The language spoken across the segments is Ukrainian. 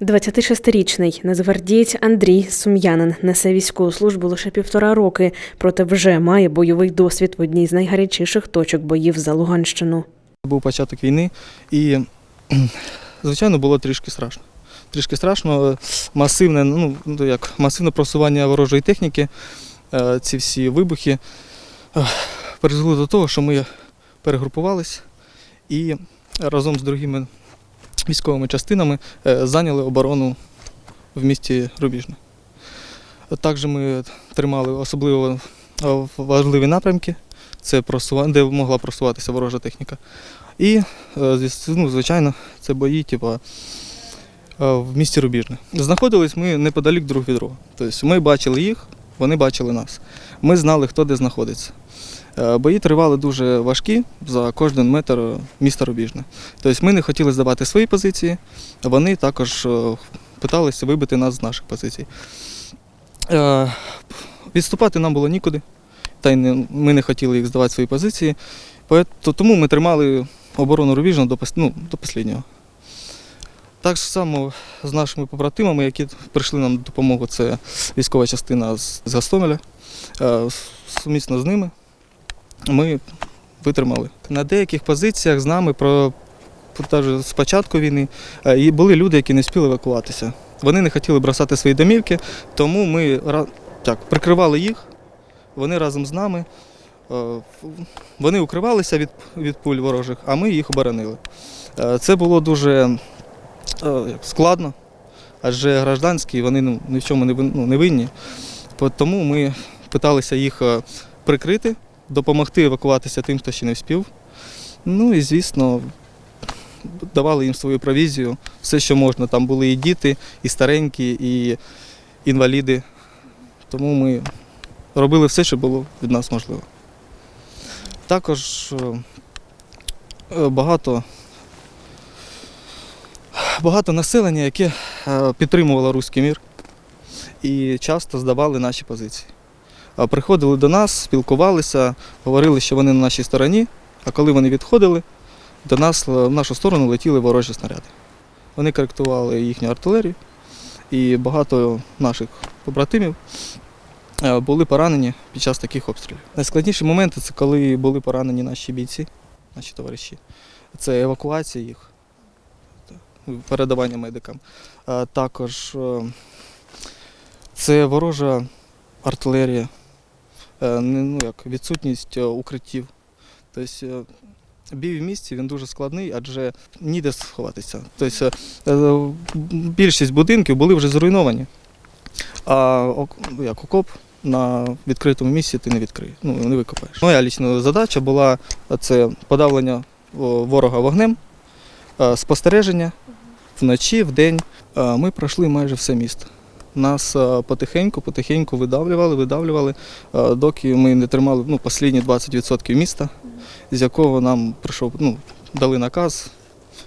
26-річний нацгвардієць Андрій Сум'янин несе військову службу лише півтора роки, проте вже має бойовий досвід в одній з найгарячіших точок боїв за Луганщину. Був початок війни і, звичайно, було трішки страшно. Трішки страшно, масивне, ну ну, як масивне просування ворожої техніки, е, ці всі вибухи е, призвели до того, що ми перегрупувались і разом з другими військовими частинами е, зайняли оборону в місті Рубіжне. Також ми тримали особливо е, важливі напрямки, це де могла просуватися ворожа техніка. І, е, ну, звичайно, це бої, типу, в місті Рубіжне. Знаходились ми неподалік друг від друга. Тобто ми бачили їх, вони бачили нас. Ми знали, хто де знаходиться. Е, Бої тривали дуже важкі за кожен метр міста Рубіжне. Тобто ми не хотіли здавати свої позиції, вони також е, питалися вибити нас з наших позицій. Е, Відступати нам було нікуди, та й ми не хотіли їх здавати свої позиції. Тому ми тримали оборону Рубіжного до, ну, до останнього. Так само з нашими побратимами, які прийшли нам на допомогу, це військова частина з, Гастомеля. Е, Сумісно з ними ми витримали. На деяких позиціях з нами про, з війни е, і були люди, які не спіли евакуватися. Вони не хотіли бросати свої домівки, тому ми так, прикривали їх, вони разом з нами. е, Вони укривалися від, від пуль ворожих, а ми їх оборонили. Це було дуже складно, адже гражданські вони ну, ні в чому не ну, не винні. Тому ми намагалися їх е, прикрити, допомогти евакуватися тим, хто ще не вспів. Ну і, звісно, давали їм свою провізію, все, що можна. Там були і діти, і старенькі, і інваліди. Тому ми робили все, що було від нас можливо. Також е, е, багато, багато населення, яке е, підтримувало руський мір і часто здавали наші позиції. Приходили до нас, спілкувалися, говорили, що вони на нашій стороні, а коли вони відходили, до нас е, в нашу сторону летіли ворожі снаряди. Вони коректували їхню артилерію, і багато наших побратимів е, були поранені під час таких обстрілів. Найскладніші моменти це коли були поранені наші бійці, наші товариші. Це евакуація їх, передавання медикам. А Також е, це ворожа артилерія, е, ну, як, відсутність е, укриттів. Тобто е, бій в місті він дуже складний, адже ніде сховатися. Тобто е, більшість будинків були вже зруйновані, а як окоп на відкритому місці ти не відкриєш, ну, не викопаєш. Моя лічна задача була е, це подавлення ворога вогнем, е, спостереження вночі, вдень. день Ми пройшли майже все місто. Нас е, потихеньку, потихеньку видавлювали, видавлювали, е, доки ми не тримали ну, останні 20% міста, з якого нам прийшов, ну, дали наказ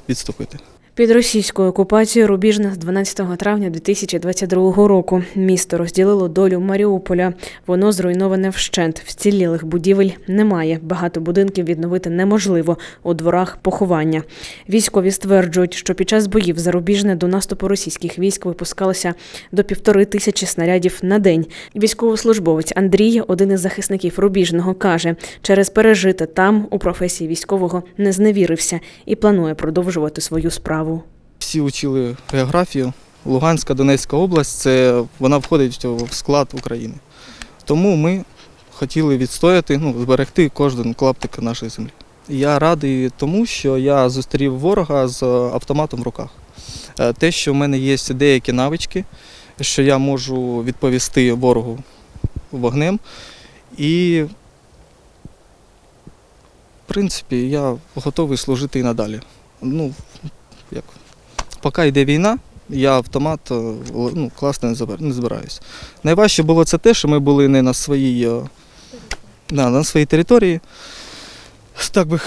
відступити. Під російською окупацією Рубіжне з 12 травня 2022 року місто розділило долю Маріуполя. Воно зруйноване вщент. Вцілілих будівель немає. Багато будинків відновити неможливо. У дворах поховання. Військові стверджують, що під час боїв за Рубіжне до наступу російських військ випускалося до півтори тисячі снарядів на день. Військовослужбовець Андрій, один із захисників Рубіжного, каже, через пережите там у професії військового не зневірився і планує продовжувати свою справу. Всі вчили географію. Луганська, Донецька область це вона входить в склад України. Тому ми хотіли відстояти, ну, зберегти кожен клаптик нашої землі. Я радий тому, що я зустрів ворога з автоматом в руках. Е, Те, що в мене є деякі навички, що я можу відповісти ворогу вогнем. І, в принципі, я готовий служити і надалі. Ну, як, поки йде війна, я автомат е, ну, класти не збираюсь. Найважче було це те, що ми були не на своїй, е, на, на своїй території. Так би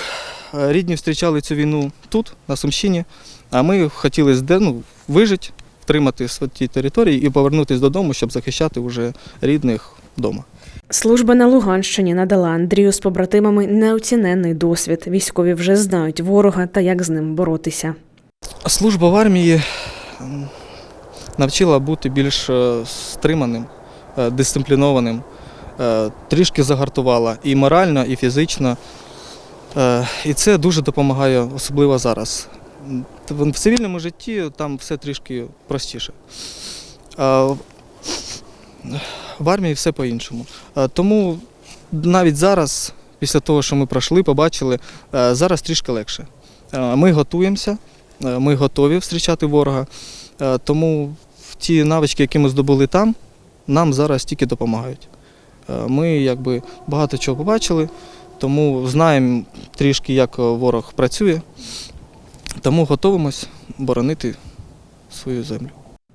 рідні зустрічали цю війну тут, на Сумщині, а ми хотіли ну, вижити, втримати свої території і повернутися додому, щоб захищати вже рідних вдома. Служба на Луганщині надала Андрію з побратимами неоціненний досвід. Військові вже знають ворога та як з ним боротися. Служба в армії навчила бути більш е, стриманим, е, дисциплінованим, е, трішки загартувала і морально, і фізично. І це дуже допомагає, особливо зараз. В цивільному житті там все трішки простіше. В- армії все по-іншому. Тому навіть зараз, після того, що ми пройшли, побачили, зараз трішки легше. Ми готуємося, ми готові зустрічати ворога. Е, Тому ті навички, які ми здобули там, нам зараз тільки допомагають. Е, Ми якби багато чого побачили, тому знаємо трішки, як е, ворог працює, тому готуємось боронити свою землю.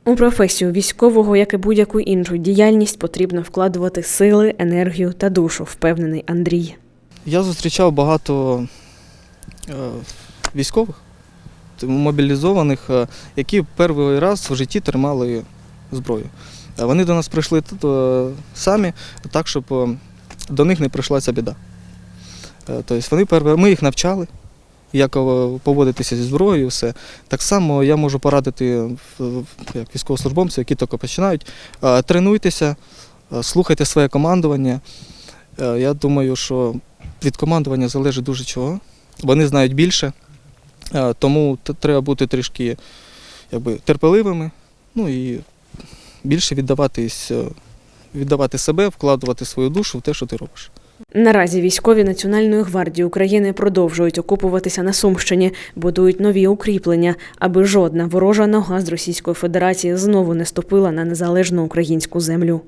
У професію військового, як і будь-яку іншу діяльність, потрібно вкладувати сили, енергію та душу, впевнений Андрій. Я зустрічав багато е, військових, мобілізованих, е, які перший раз в житті тримали зброю. Е, Вони до нас прийшли тут, е, самі, так, щоб до них не прийшла ця біда. Тобто вони ми їх навчали, як поводитися зі зброєю, все. Так само я можу порадити як військовослужбовцям, які тільки починають. Тренуйтеся, слухайте своє командування. Я думаю, що від командування залежить дуже чого. Вони знають більше, тому треба бути трішки якби, терпеливими, ну і більше віддаватись, е, віддавати себе, вкладувати свою душу в те, що ти робиш. Наразі військові Національної гвардії України продовжують окупуватися на Сумщині, будують нові укріплення, аби жодна ворожа нога з Російської Федерації знову не ступила на незалежну українську землю.